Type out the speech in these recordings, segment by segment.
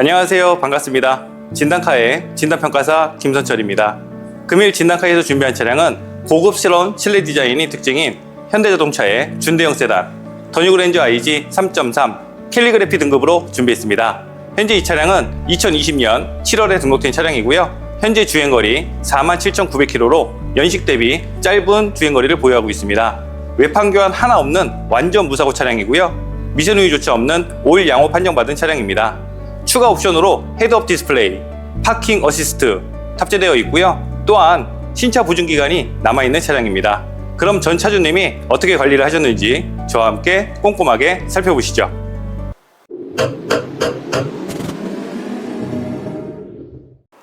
안녕하세요. 반갑습니다. 진단카의 진단평가사 김선철입니다. 금일 진단카에서 준비한 차량은 고급스러운 실내 디자인이 특징인 현대자동차의 준대형 세단 더뉴그랜저 IG 3.3 캘리그래피 등급으로 준비했습니다. 현재 이 차량은 2020년 7월에 등록된 차량이고요. 현재 주행거리 47,900km로 연식 대비 짧은 주행거리를 보유하고 있습니다. 외판 교환 하나 없는 완전 무사고 차량이고요. 미션 우유조차 없는 오일 양호 판정받은 차량입니다. 추가 옵션으로 헤드업 디스플레이, 파킹 어시스트 탑재되어 있고요. 또한 신차 보증 기간이 남아 있는 차량입니다. 그럼 전 차주님이 어떻게 관리를 하셨는지 저와 함께 꼼꼼하게 살펴보시죠.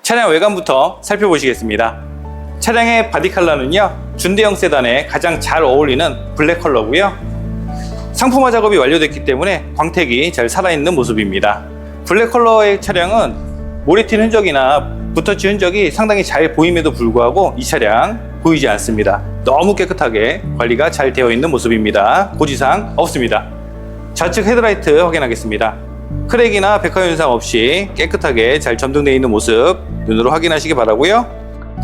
차량 외관부터 살펴보시겠습니다. 차량의 바디 컬러는요, 준대형 세단에 가장 잘 어울리는 블랙 컬러고요. 상품화 작업이 완료됐기 때문에 광택이 잘 살아있는 모습입니다. 블랙 컬러의 차량은 모래튄 흔적이나 붓터치 흔적이 상당히 잘 보임에도 불구하고 이 차량 보이지 않습니다. 너무 깨끗하게 관리가 잘 되어 있는 모습입니다. 고지상 없습니다. 좌측 헤드라이트 확인하겠습니다. 크랙이나 백화 현상 없이 깨끗하게 잘 점등되어 있는 모습 눈으로 확인하시기 바라고요.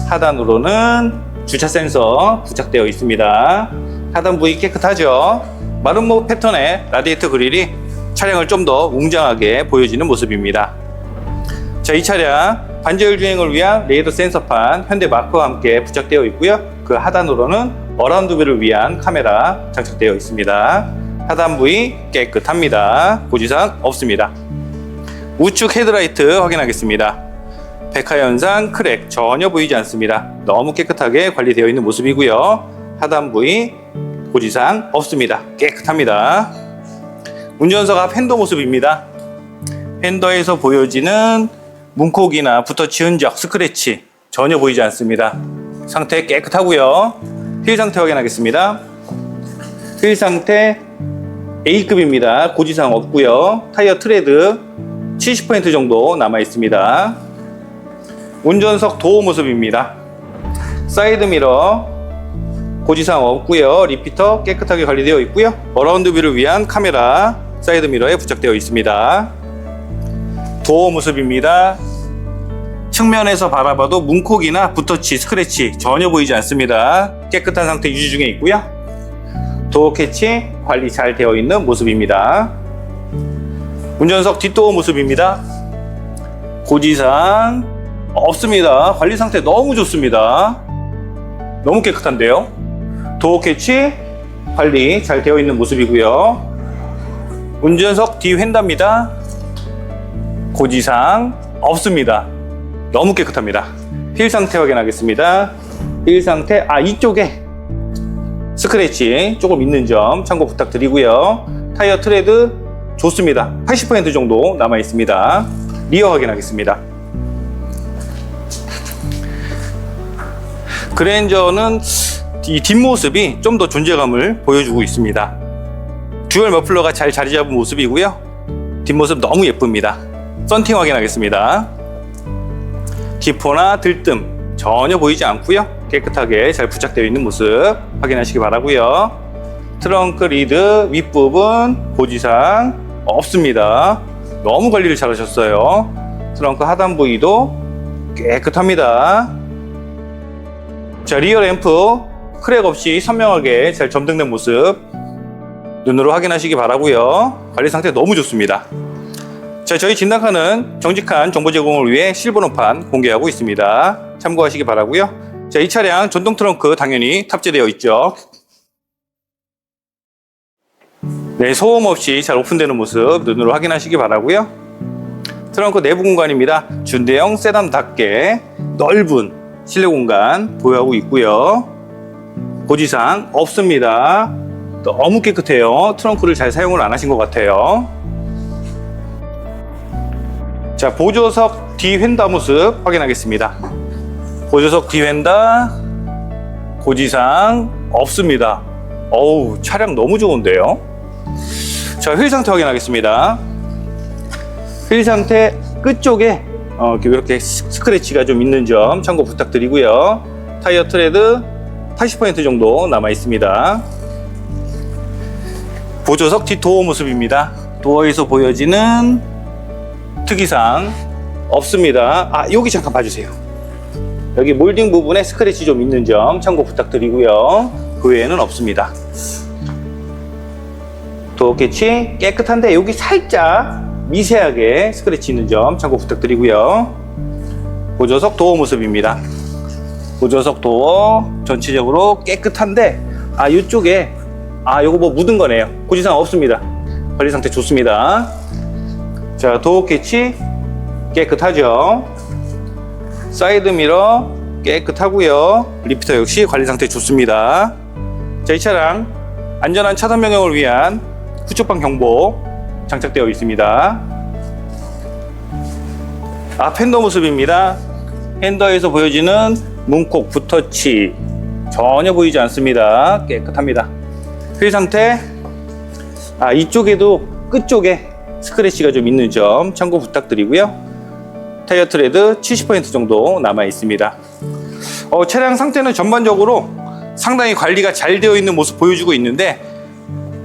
하단으로는 주차 센서 부착되어 있습니다. 하단 부위 깨끗하죠. 마름모 패턴의 라디에이터 그릴이 차량을 좀 더 웅장하게 보여지는 모습입니다. 자, 이 차량 반자율 주행을 위한 레이더 센서판 현대 마크와 함께 부착되어 있고요. 그 하단으로는 어라운드 뷰를 위한 카메라 장착되어 있습니다. 하단 부위 깨끗합니다. 고지상 없습니다. 우측 헤드라이트 확인하겠습니다. 백화 현상 크랙 전혀 보이지 않습니다. 너무 깨끗하게 관리되어 있는 모습이고요. 하단 부위 고지상 없습니다. 깨끗합니다. 운전석 앞 핸더 모습입니다. 핸더에서 보여지는 문콕이나 붓터치 흔적, 스크래치 전혀 보이지 않습니다. 상태 깨끗하고요. 휠 상태 확인하겠습니다. 휠 상태 A급입니다. 고지상 없고요. 타이어 트레드 70% 정도 남아 있습니다. 운전석 도어 모습입니다. 사이드 미러 고지상 없고요. 리피터 깨끗하게 관리되어 있고요. 어라운드 뷰를 위한 카메라 사이드 미러에 부착되어 있습니다. 도어 모습입니다. 측면에서 바라봐도 문콕이나 붓터치, 스크래치 전혀 보이지 않습니다. 깨끗한 상태 유지 중에 있고요. 도어 캐치 관리 잘 되어 있는 모습입니다. 운전석 뒷도어 모습입니다. 고지상 없습니다. 관리 상태 너무 좋습니다. 너무 깨끗한데요. 도어 캐치 관리 잘 되어 있는 모습이고요. 운전석 뒤 휀다입니다. 고지상 없습니다. 너무 깨끗합니다. 휠 상태 확인하겠습니다. 휠 상태, 아, 이쪽에 스크래치 조금 있는 점 참고 부탁드리고요. 타이어 트레드 좋습니다. 80% 정도 남아 있습니다. 리어 확인하겠습니다. 그랜저는 이 뒷모습이 좀 더 존재감을 보여주고 있습니다. 듀얼 머플러가 잘 자리 잡은 모습이고요. 뒷모습 너무 예쁩니다. 썬팅 확인하겠습니다. 기포나 들뜸 전혀 보이지 않고요. 깨끗하게 잘 부착되어 있는 모습 확인하시기 바라고요. 트렁크 리드 윗부분 고지상 없습니다. 너무 관리를 잘 하셨어요. 트렁크 하단 부위도 깨끗합니다. 자, 리어 램프 크랙 없이 선명하게 잘 점등된 모습 눈으로 확인하시기 바라고요. 관리 상태 너무 좋습니다. 자, 저희 진단카는 정직한 정보 제공을 위해 실버노판 공개하고 있습니다. 참고하시기 바라고요. 자, 이 차량 전동 트렁크 당연히 탑재되어 있죠. 네, 소음 없이 잘 오픈되는 모습 눈으로 확인하시기 바라고요. 트렁크 내부 공간입니다. 준대형 세단답게 넓은 실내 공간 보유하고 있고요. 고지상 없습니다. 너무 깨끗해요. 트렁크를 잘 사용을 안 하신 것 같아요. 자, 보조석 뒤 휀다 모습 확인하겠습니다. 보조석 뒤 휀다 고지상 없습니다. 어우, 차량 너무 좋은데요. 자, 휠 상태 확인하겠습니다. 휠 상태 끝쪽에 어, 이렇게 스크래치가 좀 있는 점 참고 부탁드리고요. 타이어 트레드 80% 정도 남아 있습니다. 보조석 뒷도어 모습입니다. 도어에서 보여지는 특이사항 없습니다. 아, 여기 잠깐 봐주세요. 여기 몰딩 부분에 스크래치 좀 있는 점 참고 부탁드리고요. 그 외에는 없습니다. 도어 캐치 깨끗한데 여기 살짝 미세하게 스크래치 있는 점 참고 부탁드리고요. 보조석 도어 모습입니다. 보조석 도어 전체적으로 깨끗한데 아 이쪽에 아 요거 뭐 묻은 거네요. 고지사항 없습니다. 관리 상태 좋습니다. 자 도어 캐치 깨끗하죠. 사이드 미러 깨끗하고요. 리피터 역시 관리 상태 좋습니다. 자, 이 차량 안전한 차선 변경을 위한 후측방 경보 장착되어 있습니다. 앞 핸더 모습입니다. 핸더에서 보여지는 문콕 붓터치 전혀 보이지 않습니다. 깨끗합니다. 휠 상태 아, 이쪽에도 끝쪽에 스크래치가 좀 있는 점 참고 부탁드리고요. 타이어 트레드 70% 정도 남아 있습니다. 어, 차량 상태는 전반적으로 상당히 관리가 잘 되어 있는 모습 보여주고 있는데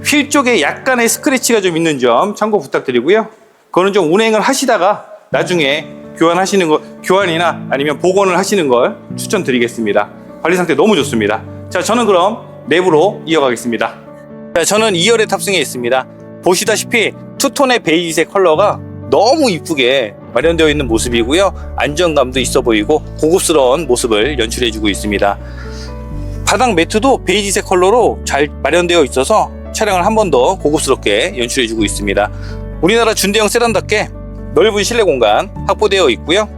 휠 쪽에 약간의 스크래치가 좀 있는 점 참고 부탁드리고요. 그거는 좀 운행을 하시다가 나중에 교환하시는 거 교환이나 아니면 복원을 하시는 걸 추천드리겠습니다. 관리 상태 너무 좋습니다. 자, 저는 그럼 내부로 이어가겠습니다. 자, 저는 2열에 탑승해 있습니다. 보시다시피 투톤의 베이지색 컬러가 너무 이쁘게 마련되어 있는 모습이고요. 안정감도 있어 보이고 고급스러운 모습을 연출해주고 있습니다. 바닥 매트도 베이지색 컬러로 잘 마련되어 있어서 차량을 한 번 더 고급스럽게 연출해주고 있습니다. 우리나라 준대형 세단답게 넓은 실내 공간 확보되어 있고요.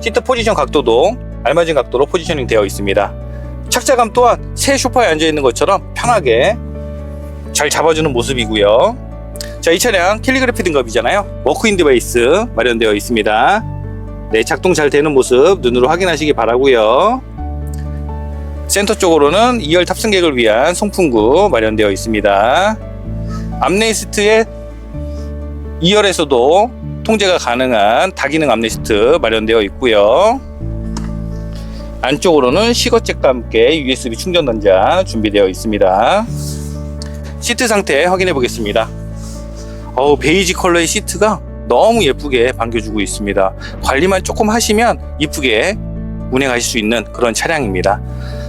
시트 포지션 각도도 알맞은 각도로 포지셔닝 되어 있습니다. 착자감 또한 새 소파에 앉아 있는 것처럼 편하게 잘 잡아주는 모습이고요. 자, 이 차량 캘리그래피 등급이잖아요. 워크인 디바이스 마련되어 있습니다. 네, 작동 잘 되는 모습 눈으로 확인하시기 바라고요. 센터 쪽으로는 2열 탑승객을 위한 송풍구 마련되어 있습니다. 암레이스트에 2열에서도 통제가 가능한 다기능 암레이스트 마련되어 있고요. 안쪽으로는 시거잭과 함께 USB 충전 단자 준비되어 있습니다. 시트 상태 확인해 보겠습니다. 어우, 베이지 컬러의 시트가 너무 예쁘게 반겨주고 있습니다. 관리만 조금 하시면 이쁘게 운행하실 수 있는 그런 차량입니다.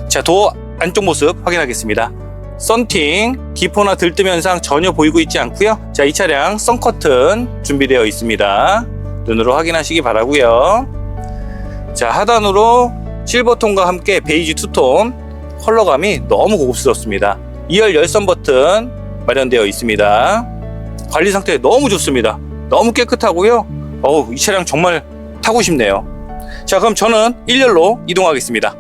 자, 도어 안쪽 모습 확인하겠습니다. 썬팅, 기포나 들뜸 현상 전혀 보이고 있지 않고요. 자, 이 차량 썬커튼 준비되어 있습니다. 눈으로 확인하시기 바라고요. 자, 하단으로 실버톤과 함께 베이지 투톤 컬러감이 너무 고급스럽습니다. 2열 열선 버튼 마련되어 있습니다. 관리 상태 너무 좋습니다. 너무 깨끗하고요. 어우, 이 차량 정말 타고 싶네요. 자, 그럼 저는 1열로 이동하겠습니다.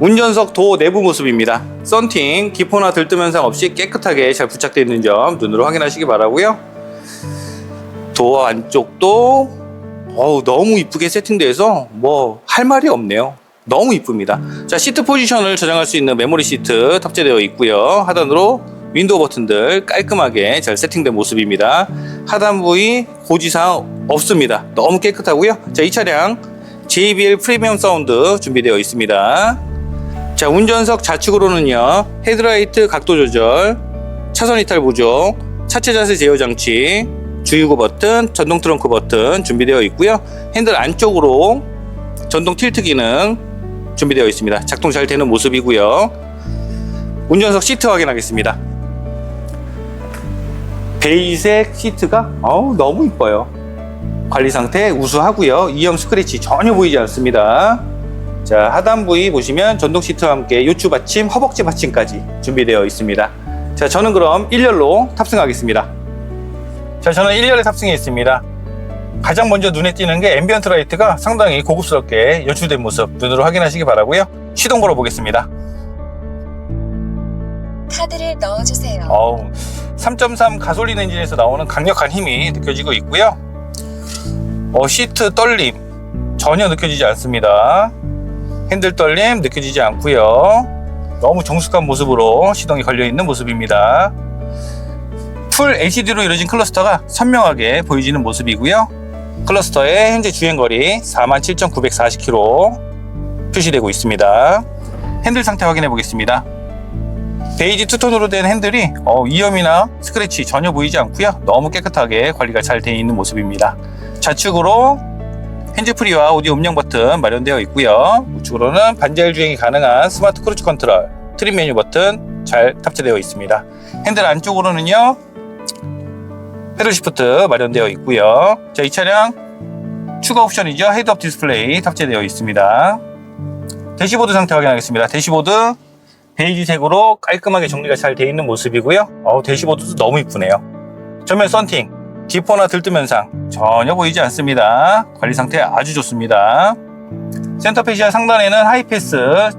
운전석 도어 내부 모습입니다. 썬팅, 기포나 들뜸 현상 없이 깨끗하게 잘 부착되어 있는 점 눈으로 확인하시기 바라고요. 도어 안쪽도 어우, 너무 이쁘게 세팅돼서 뭐 할 말이 없네요. 너무 이쁩니다. 자, 시트 포지션을 저장할 수 있는 메모리 시트 탑재되어 있고요. 하단으로 윈도우 버튼들 깔끔하게 잘 세팅된 모습입니다. 하단 부위 고지사항 없습니다. 너무 깨끗하고요. 자, 이 차량 JBL 프리미엄 사운드 준비되어 있습니다. 자, 운전석 좌측으로는요. 헤드라이트 각도 조절, 차선 이탈 보조, 차체 자세 제어 장치, 주유구 버튼, 전동 트렁크 버튼 준비되어 있고요. 핸들 안쪽으로 전동 틸트 기능 준비되어 있습니다. 작동 잘 되는 모습이고요. 운전석 시트 확인하겠습니다. 베이색 시트가 어우, 너무 이뻐요. 관리 상태 우수하고요. 이형 스크래치 전혀 보이지 않습니다. 자 하단 부위 보시면 전동 시트와 함께 요추 받침, 허벅지 받침까지 준비되어 있습니다. 자 저는 그럼 1열로 탑승하겠습니다. 자 저는 1열에 탑승해 있습니다. 가장 먼저 눈에 띄는 게 앰비언트 라이트가 상당히 고급스럽게 연출된 모습 눈으로 확인하시기 바라고요. 시동 걸어 보겠습니다. 카드를 넣어주세요. 어우, 3.3 가솔린 엔진에서 나오는 강력한 힘이 느껴지고 있고요. 어, 시트 떨림 전혀 느껴지지 않습니다. 핸들 떨림 느껴지지 않고요. 너무 정숙한 모습으로 시동이 걸려 있는 모습입니다. 풀 LCD로 이루어진 클러스터가 선명하게 보여지는 모습이고요. 클러스터의 현재 주행거리 47,940km 표시되고 있습니다. 핸들 상태 확인해 보겠습니다. 베이지 투톤으로 된 핸들이 어, 이염이나 스크래치 전혀 보이지 않고요. 너무 깨끗하게 관리가 잘 되어 있는 모습입니다. 좌측으로 핸즈프리와 오디오 음량 버튼 마련되어 있고요. 우측으로는 반자율 주행이 가능한 스마트 크루즈 컨트롤, 트림 메뉴 버튼 잘 탑재되어 있습니다. 핸들 안쪽으로는요. 패들 시프트 마련되어 있고요. 자, 이 차량 추가 옵션이죠. 헤드업 디스플레이 탑재되어 있습니다. 대시보드 상태 확인하겠습니다. 대시보드 베이지색으로 깔끔하게 정리가 잘 되어 있는 모습이고요. 어우, 대시보드도 너무 이쁘네요. 전면 썬팅, 기포나 들뜨면상 전혀 보이지 않습니다. 관리 상태 아주 좋습니다. 센터 페시아 상단에는 하이패스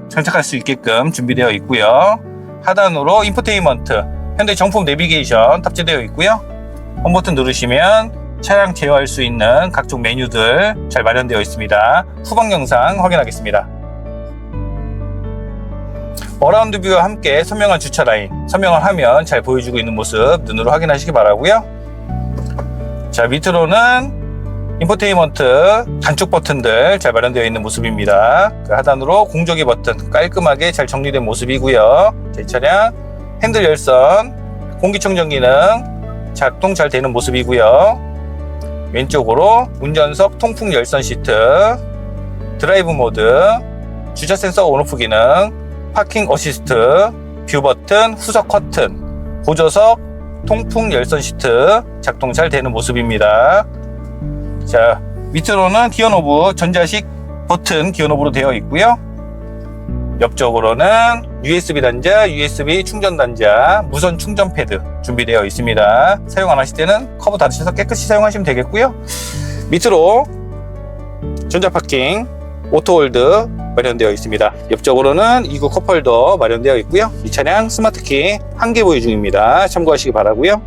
장착할 수 있게끔 준비되어 있고요. 하단으로 인포테인먼트, 현대 정품 내비게이션 탑재되어 있고요. 홈 버튼 누르시면 차량 제어할 수 있는 각종 메뉴들 잘 마련되어 있습니다. 후방 영상 확인하겠습니다. 어라운드 뷰와 함께 선명한 주차 라인, 선명한 화면 잘 보여주고 있는 모습 눈으로 확인하시기 바라고요. 자 밑으로는 인포테인먼트 단축 버튼들 잘 마련되어 있는 모습입니다. 그 하단으로 공조기 버튼 깔끔하게 잘 정리된 모습이고요. 자, 이 차량 핸들 열선, 공기청정 기능 작동 잘 되는 모습이고요. 왼쪽으로 운전석 통풍 열선 시트, 드라이브 모드, 주차 센서 온오프 기능, 파킹 어시스트, 뷰 버튼, 후석 커튼, 보조석, 통풍 열선 시트 작동 잘 되는 모습입니다. 자, 밑으로는 기어 노브 전자식 버튼 기어 노브로 되어 있고요. 옆쪽으로는 USB 단자, USB 충전 단자, 무선 충전 패드 준비되어 있습니다. 사용 안 하실 때는 커버 닫으셔서 깨끗이 사용하시면 되겠고요. 밑으로 전자 파킹, 오토홀드 마련되어 있습니다. 옆쪽으로는 이구 컵홀더 마련되어 있고요. 이 차량 스마트키 한 개 보유 중입니다. 참고하시기 바라고요.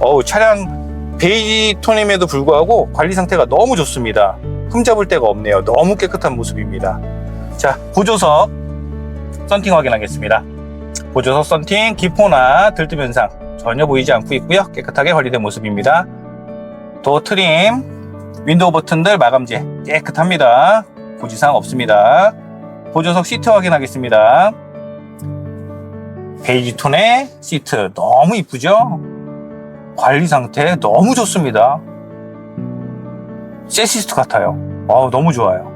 어우 차량 베이지 톤임에도 불구하고 관리 상태가 너무 좋습니다. 흠잡을 데가 없네요. 너무 깨끗한 모습입니다. 자 보조석 썬팅 확인하겠습니다. 보조석 썬팅 기포나 들뜸 현상 전혀 보이지 않고 있고요. 깨끗하게 관리된 모습입니다. 도어 트림 윈도우 버튼들 마감재 깨끗합니다. 고지사항 없습니다. 보조석 시트 확인하겠습니다. 베이지 톤의 시트 너무 이쁘죠? 관리 상태 너무 좋습니다. 세시스트 같아요. 어우, 너무 좋아요.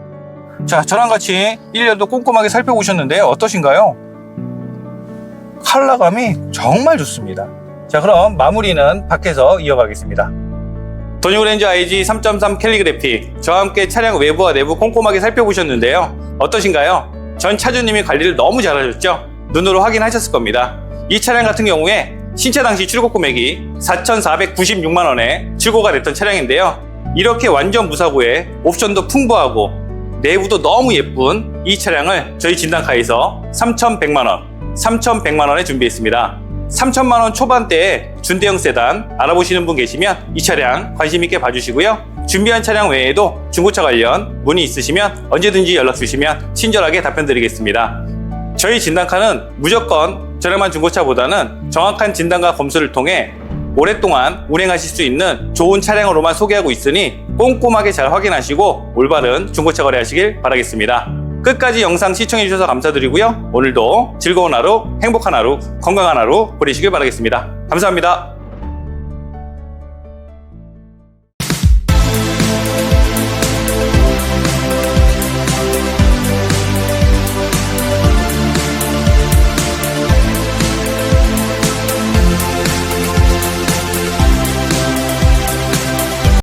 자, 저랑 같이 1년도 꼼꼼하게 살펴보셨는데요. 어떠신가요? 컬러감이 정말 좋습니다. 자, 그럼 마무리는 밖에서 이어가겠습니다. 도니오렌즈 IG 3.3 캘리그래피 저와 함께 차량 외부와 내부 꼼꼼하게 살펴보셨는데요 어떠신가요? 전 차주님이 관리를 너무 잘하셨죠? 눈으로 확인하셨을 겁니다 이 차량 같은 경우에 신차 당시 출고 금액이 4,496만 원에 출고가 됐던 차량인데요 이렇게 완전 무사고에 옵션도 풍부하고 내부도 너무 예쁜 이 차량을 저희 진단카에서 3,100만원 3,100만원에 준비했습니다 3천만 원 초반대에 준대형 세단 알아보시는 분 계시면 이 차량 관심 있게 봐주시고요. 준비한 차량 외에도 중고차 관련 문의 있으시면 언제든지 연락 주시면 친절하게 답변 드리겠습니다. 저희 진단카는 무조건 저렴한 중고차보다는 정확한 진단과 검수를 통해 오랫동안 운행하실 수 있는 좋은 차량으로만 소개하고 있으니 꼼꼼하게 잘 확인하시고 올바른 중고차 거래하시길 바라겠습니다. 끝까지 영상 시청해주셔서 감사드리고요. 오늘도 즐거운 하루, 행복한 하루, 건강한 하루 보내시길 바라겠습니다. 감사합니다.